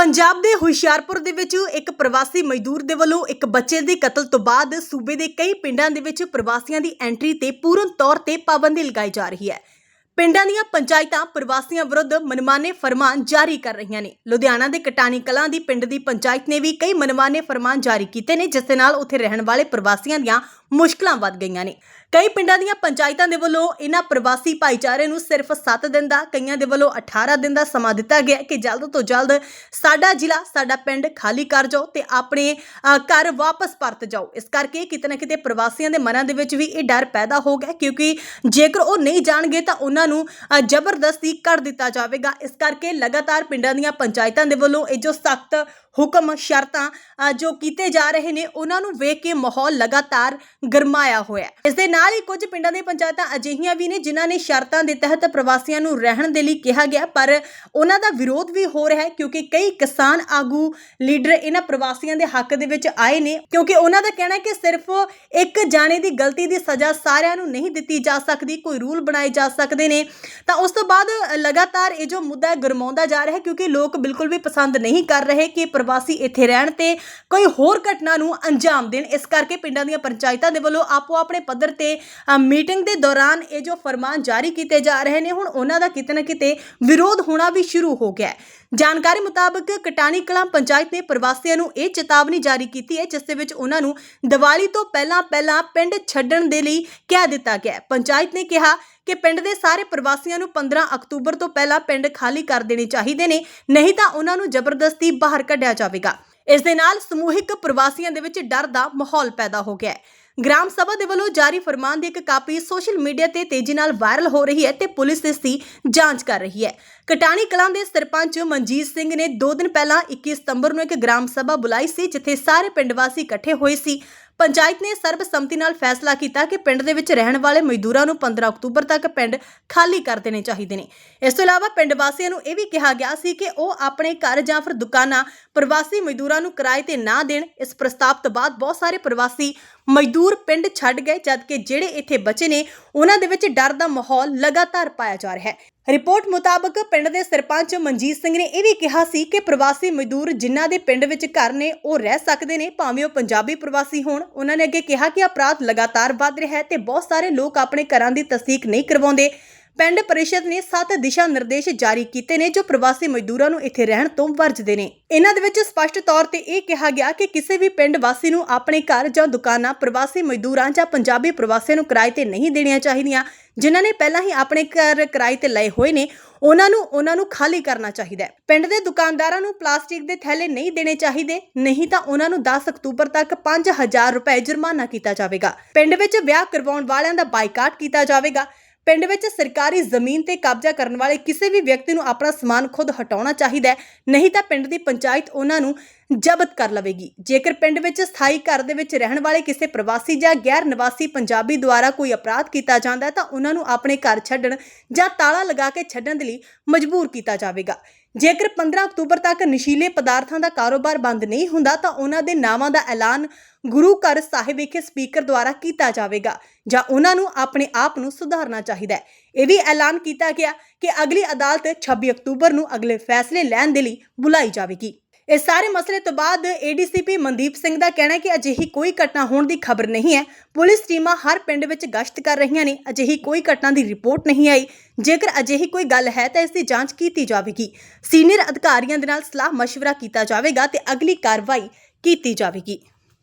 ਪੰਜਾਬ ਦੇ ਹੁਸ਼ਿਆਰਪੁਰ ਦੇ ਵਿੱਚ ਇੱਕ ਪ੍ਰਵਾਸੀ ਮਜ਼ਦੂਰ ਦੇ ਵੱਲੋਂ ਇੱਕ ਬੱਚੇ ਦੇ ਕਤਲ ਤੋਂ ਬਾਅਦ ਸੂਬੇ ਦੇ ਕਈ ਪਿੰਡਾਂ ਦੇ ਵਿੱਚ ਪ੍ਰਵਾਸੀਆਂ ਦੀ ਐਂਟਰੀ ਤੇ ਪੂਰਨ ਤੌਰ ਤੇ ਪਾਬੰਦੀ ਲਗਾਈ ਜਾ ਰਹੀ ਹੈ। ਪਿੰਡਾਂ ਦੀਆਂ ਪੰਚਾਇਤਾਂ ਪ੍ਰਵਾਸੀਆਂ ਵਿਰੁੱਧ ਮਨਮਾਨੇ ਫਰਮਾਨ ਜਾਰੀ ਕਰ ਰਹੀਆਂ ਨੇ। ਲੁਧਿਆਣਾ ਦੇ ਕਟਾਣੀ ਕਲਾਂ ਦੀ ਪਿੰਡ ਦੀ ਪੰਚਾਇਤ ਨੇ ਵੀ ਕਈ ਮਨਮਾਨੇ ਫਰਮਾਨ ਜਾਰੀ ਕੀਤੇ ਨੇ, ਜਿਸ ਦੇ ਨਾਲ ਉੱਥੇ ਰਹਿਣ ਵਾਲੇ ਪ੍ਰਵਾਸੀਆਂ ਦੀਆਂ ਮੁਸ਼ਕਲਾਂ ਵੱਧ ਗਈਆਂ ਨੇ। ਕਈ ਪਿੰਡਾਂ ਦੀਆਂ ਪੰਚਾਇਤਾਂ ਦੇ ਵੱਲੋਂ ਇਹਨਾਂ ਪ੍ਰਵਾਸੀ ਭਾਈਚਾਰੇ ਨੂੰ ਸਿਰਫ 7 ਦਿਨ ਦਾ, ਕਈਆਂ ਦੇ ਵੱਲੋਂ 18 ਦਿਨ ਦਾ ਸਮਾਂ ਦਿੱਤਾ ਗਿਆ ਕਿ ਜਲਦ ਤੋਂ ਜਲਦ ਸਾਡਾ ਜ਼ਿਲ੍ਹਾ, ਸਾਡਾ ਪਿੰਡ ਖਾਲੀ ਕਰ ਜਾਓ ਤੇ ਆਪਣੇ ਘਰ ਵਾਪਸ ਪਰਤ ਜਾਓ। ਇਸ ਕਰਕੇ ਕਿਤੇ ਨਾ ਕਿਤੇ ਪ੍ਰਵਾਸੀਆਂ ਦੇ ਮਨਾਂ ਦੇ ਵਿੱਚ ਵੀ ਇਹ ਡਰ ਪੈਦਾ ਹੋ ਗਿਆ ਕਿਉਂਕਿ ਜੇਕਰ ਉਹ ਨਹੀਂ ਜਾਣਗੇ ਤਾਂ ਉਹਨਾਂ ਨੂੰ ਜ਼ਬਰਦਸਤੀ ਕਰ ਦਿੱਤਾ ਜਾਵੇਗਾ। ਇਸ ਕਰਕੇ ਲਗਾਤਾਰ ਪਿੰਡਾਂ ਦੀਆਂ ਪੰਚਾਇਤਾਂ ਦੇ ਵੱਲੋਂ ਇਹ ਜੋ ਸਖਤ ਹੁਕਮ, ਸ਼ਰਤਾਂ ਜੋ ਕੀਤੇ ਜਾ ਰਹੇ ਨੇ, ਉਹਨਾਂ ਨੂੰ ਵੇਖ ਕੇ ਮਾਹੌਲ ਲਗਾਤਾਰ ਗਰਮਾਇਆ ਹੋਇਆ ਹੈ। ਇਸ ਦੇ ਨਾਲ ਹੀ ਕੁਝ ਪਿੰਡਾਂ ਦੀਆਂ ਪੰਚਾਇਤਾਂ ਅਜਿਹੀਆਂ ਵੀ ਨੇ ਜਿਨ੍ਹਾਂ ਨੇ ਸ਼ਰਤਾਂ ਦੇ ਤਹਿਤ ਪ੍ਰਵਾਸੀਆਂ ਨੂੰ ਰਹਿਣ ਦੇ ਲਈ ਕਿਹਾ ਗਿਆ, ਪਰ ਉਹਨਾਂ ਦਾ ਵਿਰੋਧ ਵੀ ਹੋ ਰਿਹਾ ਹੈ ਕਿਉਂਕਿ ਕਈ ਕਿਸਾਨ ਆਗੂ ਲੀਡਰ ਇਹਨਾਂ ਪ੍ਰਵਾਸੀਆਂ ਦੇ ਹੱਕ ਦੇ ਵਿੱਚ ਆਏ ਨੇ ਕਿਉਂਕਿ ਉਹਨਾਂ ਦਾ ਕਹਿਣਾ ਹੈ ਕਿ ਸਿਰਫ ਇੱਕ ਜਾਣੇ ਦੀ ਗਲਤੀ ਦੀ ਸਜ਼ਾ ਸਾਰਿਆਂ ਨੂੰ ਨਹੀਂ ਦਿੱਤੀ ਜਾ ਸਕਦੀ, ਕੋਈ ਰੂਲ ਬਣਾਏ ਜਾ ਸਕਦੇ ਨੇ। ਤਾਂ ਉਸ ਤੋਂ ਬਾਅਦ ਲਗਾਤਾਰ ਇਹ ਜੋ ਮੁੱਦਾ ਗਰਮਾਉਂਦਾ ਜਾ ਰਿਹਾ ਹੈ ਕਿਉਂਕਿ ਲੋਕ ਬਿਲਕੁਲ ਵੀ ਪਸੰਦ ਨਹੀਂ ਕਰ ਰਹੇ ਕਿ ਪ੍ਰਵਾਸੀ ਇੱਥੇ ਰਹਿਣ ਤੇ ਕੋਈ ਹੋਰ ਘਟਨਾ ਨੂੰ ਅੰਜਾਮ ਦੇਣ। ਇਸ ਕਰਕੇ ਪਿੰਡਾਂ ਦੀਆਂ ਪੰਚਾਇਤਾਂ ਦੇ ਵੱਲੋਂ ਆਪੋ ਆਪਣੇ ਪੱਧਰ ਤੇ ਮੀਟਿੰਗ ਦੇ ਦੌਰਾਨ ਇਹ ਜੋ ਫਰਮਾਨ ਜਾਰੀ ਕੀਤੇ ਜਾ ਰਹੇ ਨੇ, ਹੁਣ ਉਹਨਾਂ ਦਾ ਕਿਤੇ ਨਾ ਕਿਤੇ ਵਿਰੋਧ ਹੋਣਾ ਵੀ ਸ਼ੁਰੂ ਹੋ ਗਿਆ ਹੈ। ਜਾਣਕਾਰੀ ਮੁਤਾਬਕ ਕਟਾਣੀ ਕਲਾਂ ਪੰਚਾਇਤ ਨੇ ਪ੍ਰਵਾਸੀਆਂ ਨੂੰ ਇਹ ਚੇਤਾਵਨੀ ਜਾਰੀ ਕੀਤੀ ਹੈ, ਜਿਸ ਦੇ ਵਿੱਚ ਉਹਨਾਂ ਨੂੰ ਦੀਵਾਲੀ ਤੋਂ ਪਹਿਲਾਂ ਪਹਿਲਾਂ ਪਿੰਡ ਛੱਡਣ ਦੇ ਲਈ ਕਹਿ ਦਿੱਤਾ ਗਿਆ ਹੈ। ਪੰਚਾਇਤ ਨੇ ਕਿਹਾ ਕਿ ਪਿੰਡ ਦੇ ਸਾਰੇ ਪ੍ਰਵਾਸੀਆਂ ਨੂੰ 15 ਅਕਤੂਬਰ ਤੋਂ ਪਹਿਲਾਂ ਪਿੰਡ ਖਾਲੀ ਕਰ ਦੇਣੇ ਚਾਹੀਦੇ ਨੇ, ਨਹੀਂ ਤਾਂ ਉਹਨਾਂ ਨੂੰ ਜ਼ਬਰਦਸਤੀ ਬਾਹਰ ਕੱਢਿਆ ਜਾਵੇਗਾ। ਇਸ ਦੇ ਨਾਲ ਸਮੂਹਿਕ ਪ੍ਰਵਾਸੀਆਂ ਦੇ ਵਿੱਚ ਡਰ ਦਾ ਮਾਹੌਲ ਪੈਦਾ ਹੋ ਗਿਆ ਹੈ। ਗ੍ਰਾਮ ਸਭਾ ਦੇ ਵੱਲੋਂ ਜਾਰੀ ਫਰਮਾਨ ਦੀ ਇੱਕ ਕਾਪੀ ਸੋਸ਼ਲ ਮੀਡੀਆ ਤੇ ਤੇਜ਼ੀ ਨਾਲ ਵਾਇਰਲ ਹੋ ਰਹੀ ਹੈ ਤੇ ਪੁਲਿਸ ਇਸ ਦੀ ਜਾਂਚ ਕਰ ਰਹੀ ਹੈ। ਕਟਾਣੀ ਕਲਾਂ ਦੇ ਸਰਪੰਚ ਮਨਜੀਤ ਸਿੰਘ ਨੇ 2 ਦਿਨ ਪਹਿਲਾਂ 21 ਸਤੰਬਰ ਨੂੰ ਇੱਕ ਗ੍ਰਾਮ ਸਭਾ ਬੁਲਾਈ ਸੀ, ਜਿੱਥੇ ਸਾਰੇ ਪਿੰਡ ਵਾਸੀ ਇਕੱਠੇ ਹੋਏ ਸੀ। ਪੰਚਾਇਤ ਨੇ ਸਰਬਸੰਮਤੀ ਨਾਲ ਫੈਸਲਾ ਕੀਤਾ ਕਿ ਪਿੰਡ ਦੇ ਵਿੱਚ ਰਹਿਣ ਵਾਲੇ ਮਜ਼ਦੂਰਾਂ ਨੂੰ 15 ਅਕਤੂਬਰ ਤੱਕ ਪਿੰਡ ਖਾਲੀ ਕਰ ਦੇਣੇ ਚਾਹੀਦੇ ਨੇ। ਇਸ ਤੋਂ ਇਲਾਵਾ ਪਿੰਡ ਵਾਸੀਆਂ ਨੂੰ ਇਹ ਵੀ ਕਿਹਾ ਗਿਆ ਸੀ ਕਿ ਉਹ ਆਪਣੇ ਘਰ ਜਾਂ ਫਿਰ ਦੁਕਾਨਾਂ ਪ੍ਰਵਾਸੀ ਮਜ਼ਦੂਰਾਂ ਨੂੰ ਕਿਰਾਏ ਤੇ ਨਾ ਦੇਣ। ਇਸ ਪ੍ਰਸਤਾਵ ਤੋਂ ਬਾਅਦ ਬਹੁਤ ਸਾਰੇ ਪ੍ਰਵਾਸੀ ਮਜ਼ਦੂਰ ਪਿੰਡ ਛੱਡ ਗਏ, ਜਦਕਿ ਜਿਹੜੇ ਇੱਥੇ ਬਚੇ ਨੇ, ਉਹਨਾਂ ਦੇ ਵਿੱਚ ਡਰ ਦਾ ਮਾਹੌਲ ਲਗਾਤਾਰ ਪਾਇਆ ਜਾ ਰਿਹਾ ਹੈ। ਰਿਪੋਰਟ ਮੁਤਾਬਕ ਪਿੰਡ ਦੇ ਸਰਪੰਚ ਮਨਜੀਤ ਸਿੰਘ ਨੇ ਇਹ ਵੀ ਕਿਹਾ ਸੀ ਕਿ ਪ੍ਰਵਾਸੀ ਮਜ਼ਦੂਰ ਜਿਨ੍ਹਾਂ ਦੇ ਪਿੰਡ ਵਿੱਚ ਘਰ ਨੇ, ਉਹ ਰਹਿ ਸਕਦੇ ਨੇ, ਭਾਵੇਂ ਉਹ ਪੰਜਾਬੀ ਪ੍ਰਵਾਸੀ ਹੋਣ। ਉਹਨਾਂ ਨੇ ਅੱਗੇ ਕਿਹਾ ਕਿ ਅਪਰਾਧ ਲਗਾਤਾਰ ਵੱਧ ਰਿਹਾ ਹੈ ਤੇ ਬਹੁਤ ਸਾਰੇ ਲੋਕ ਆਪਣੇ ਘਰਾਂ ਦੀ ਤਸਦੀਕ ਨਹੀਂ ਕਰਵਾਉਂਦੇ। ਪਿੰਡ ਪਰਿਸ਼ਦ ਨੇ ਸੱਤ ਦਿਸ਼ਾ ਨਿਰਦੇਸ਼ ਜਾਰੀ ਕੀਤੇ ਨੇ ਜੋ ਪ੍ਰਵਾਸੀ ਮਜ਼ਦੂਰਾਂ ਨੂੰ ਇੱਥੇ ਰਹਿਣ ਤੋਂ ਵਰਜਦੇ ਨੇ। ਇਹਨਾਂ ਦੇ ਵਿੱਚ ਸਪਸ਼ਟ ਤੌਰ ਤੇ ਇਹ ਕਿਹਾ ਗਿਆ ਕਿ ਕਿਸੇ ਵੀ ਪਿੰਡ ਵਾਸੀ ਨੂੰ ਆਪਣੇ ਘਰ ਜਾਂ ਦੁਕਾਨਾਂ ਪ੍ਰਵਾਸੀ ਮਜ਼ਦੂਰਾਂ ਜਾਂ ਪੰਜਾਬੀ ਪ੍ਰਵਾਸੀਆਂ ਨੂੰ ਕਿਰਾਏ ਤੇ ਨਹੀਂ ਦੇਣੀਆਂ ਚਾਹੀਦੀਆਂ, ਜਿਨ੍ਹਾਂ ਨੇ ਪਹਿਲਾਂ ਹੀ ਆਪਣੇ ਘਰ ਕਿਰਾਏ ਤੇ ਲਏ ਹੋਏ ਨੇ, ਉਹਨਾਂ ਨੂੰ ਉਹਨਾਂ ਨੂੰ ਖਾਲੀ ਕਰਨਾ ਚਾਹੀਦਾ ਹੈ। ਪਿੰਡ ਦੇ ਦੁਕਾਨਦਾਰਾਂ ਨੂੰ ਪਲਾਸਟਿਕ ਦੇ ਥੈਲੇ ਨਹੀਂ ਦੇਣੇ ਚਾਹੀਦੇ, ਨਹੀਂ ਤਾਂ ਉਹਨਾਂ ਨੂੰ 10 ਅਕਤੂਬਰ ਤੱਕ 5000 ਰੁਪਏ ਜੁਰਮਾਨਾ ਕੀਤਾ ਜਾਵੇਗਾ। ਪਿੰਡ ਵਿੱਚ ਵਿਆਹ ਕਰਵਾਉਣ ਵਾਲਿਆਂ ਦਾ ਬਾਈਕਾਟ ਕੀਤਾ ਜਾਵੇਗਾ। ਪਿੰਡ ਵਿੱਚ ਸਰਕਾਰੀ ਜ਼ਮੀਨ ਤੇ ਕਬਜ਼ਾ ਕਰਨ ਵਾਲੇ ਕਿਸੇ ਵੀ ਵਿਅਕਤੀ ਨੂੰ ਆਪਣਾ ਸਮਾਨ ਖੁਦ ਹਟਾਉਣਾ ਚਾਹੀਦਾ ਹੈ। ਨਹੀਂ ਤਾਂ ਪਿੰਡ ਦੀ ਪੰਚਾਇਤ ਉਹਨਾਂ ਨੂੰ ਜ਼ਬਤ ਕਰ ਲਵੇਗੀ। ਜੇਕਰ ਪਿੰਡ ਵਿੱਚ ਸਥਾਈ ਘਰ ਦੇ ਵਿੱਚ ਰਹਿਣ ਵਾਲੇ ਕਿਸੇ ਪ੍ਰਵਾਸੀ ਜਾਂ ਗੈਰ ਨਿਵਾਸੀ ਪੰਜਾਬੀ ਦੁਆਰਾ ਕੋਈ ਅਪਰਾਧ ਕੀਤਾ ਜਾਂਦਾ ਹੈ, ਤਾਂ ਉਹਨਾਂ ਨੂੰ ਆਪਣੇ ਘਰ ਛੱਡਣ ਜਾਂ ਤਾਲਾ ਲਗਾ ਕੇ ਛੱਡਣ ਦੇ ਲਈ ਮਜਬੂਰ ਕੀਤਾ ਜਾਵੇਗਾ। ਜੇਕਰ 15 ਅਕਤੂਬਰ ਤੱਕ ਨਸ਼ੀਲੇ ਪਦਾਰਥਾਂ ਦਾ ਕਾਰੋਬਾਰ ਬੰਦ ਨਹੀਂ ਹੁੰਦਾ, ਤਾਂ ਉਹਨਾਂ ਦੇ ਨਾਵਾਂ ਦਾ ਐਲਾਨ ਗੁਰੂ ਘਰ ਸਾਹਿਬ ਵਿਖੇ ਸਪੀਕਰ ਦੁਆਰਾ ਕੀਤਾ ਜਾਵੇਗਾ, ਜਾਂ ਉਹਨਾਂ ਨੂੰ ਆਪਣੇ ਆਪ ਨੂੰ ਸੁਧਾਰਨਾ ਚਾਹੀਦਾ ਹੈ। ਇਹ ਵੀ ਐਲਾਨ ਕੀਤਾ ਗਿਆ ਕਿ ਅਗਲੀ ਅਦਾਲਤ 26 ਅਕਤੂਬਰ ਨੂੰ ਅਗਲੇ ਫੈਸਲੇ ਲੈਣ ਦੇ ਲਈ ਬੁਲਾਈ ਜਾਵੇਗੀ। ਇਸ ਸਾਰੇ ਮਸਲੇ ਤੋਂ ਬਾਅਦ ਏਡੀਸੀਪੀ ਮਨਦੀਪ ਸਿੰਘ ਦਾ ਕਹਿਣਾ ਹੈ ਕਿ ਅਜਿਹੀ ਕੋਈ ਘਟਨਾ ਹੋਣ ਦੀ ਖਬਰ ਨਹੀਂ ਹੈ ਪੁਲਿਸ ਟੀਮਾਂ ਹਰ ਪਿੰਡ ਵਿੱਚ ਗਸ਼ਤ ਕਰ ਰਹੀਆਂ ਨੇ ਅਜਿਹੀ ਕੋਈ ਘਟਨਾ ਦੀ ਰਿਪੋਰਟ ਨਹੀਂ ਆਈ ਜੇਕਰ ਅਜਿਹੀ ਕੋਈ ਗੱਲ ਹੈ ਤਾਂ ਇਸ ਦੀ ਜਾਂਚ ਕੀਤੀ ਜਾਵੇਗੀ ਸੀਨੀਅਰ ਅਧਿਕਾਰੀਆਂ ਦੇ ਨਾਲ ਸਲਾਹ مشورہ ਕੀਤਾ ਜਾਵੇਗਾ ਤੇ ਅਗਲੀ ਕਾਰਵਾਈ ਕੀਤੀ ਜਾਵੇਗੀ